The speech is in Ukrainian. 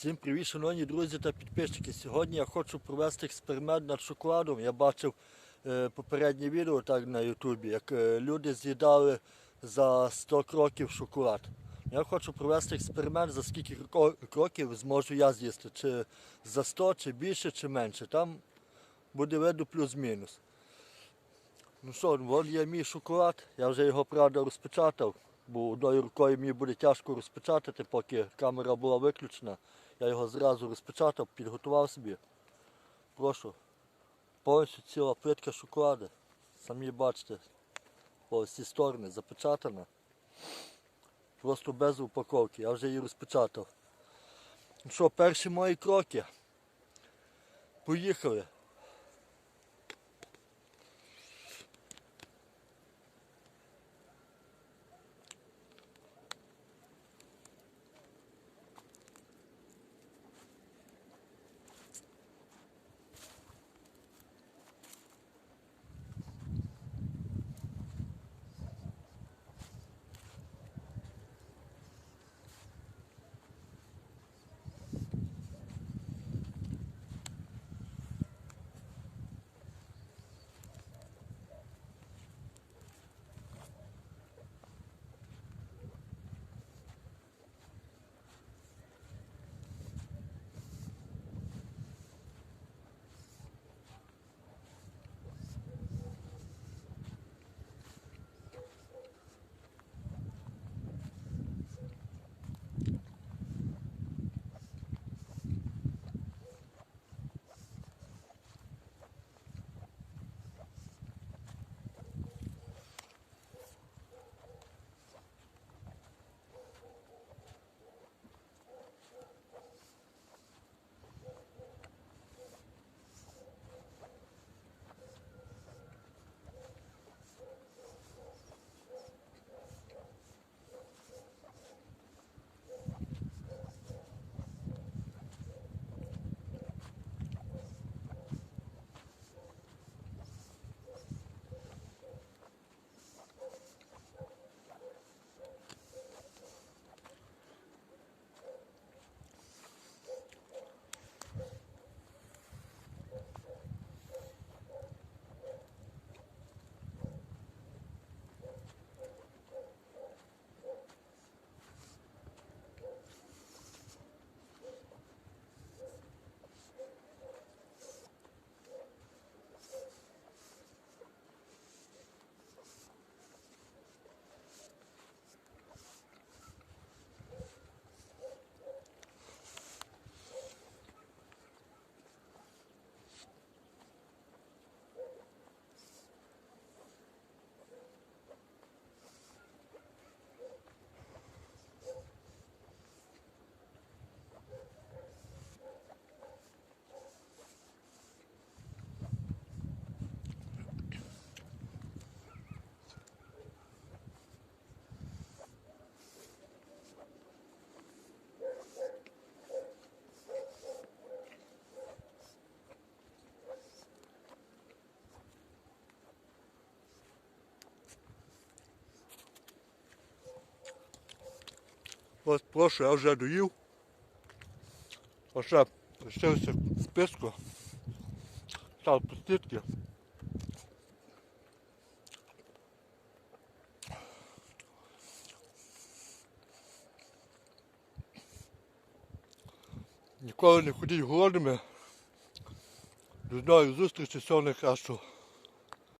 Всім привіт, шановні друзі та підписчики. Сьогодні я хочу провести експеримент над шоколадом. Я бачив е, попереднє відео так на Ютубі, як е, люди з'їдали за 100 кроків шоколад. Я хочу провести експеримент, за скільки кроків зможу я з'їсти. Чи за 100, чи більше, чи менше. Там буде видно плюс-мінус. Ну що, вон є мій шоколад. Я вже його правда розпечатав, бо одною рукою мені буде тяжко розпечатати, поки камера була виключена. Я його зразу розпечатав, підготував собі. Прошу. Повністю ціла плитка шоколаду. Самі бачите, по всі сторони запечатана. Просто без упаковки. Я вже її розпечатав. Ну що, перші мої кроки. Поїхали. Ось прошу, я вже доїв. Ще лишився в списку. Став пуститки. Ніколи не ходіть голодними. До нових зустрічей, всього найкращого.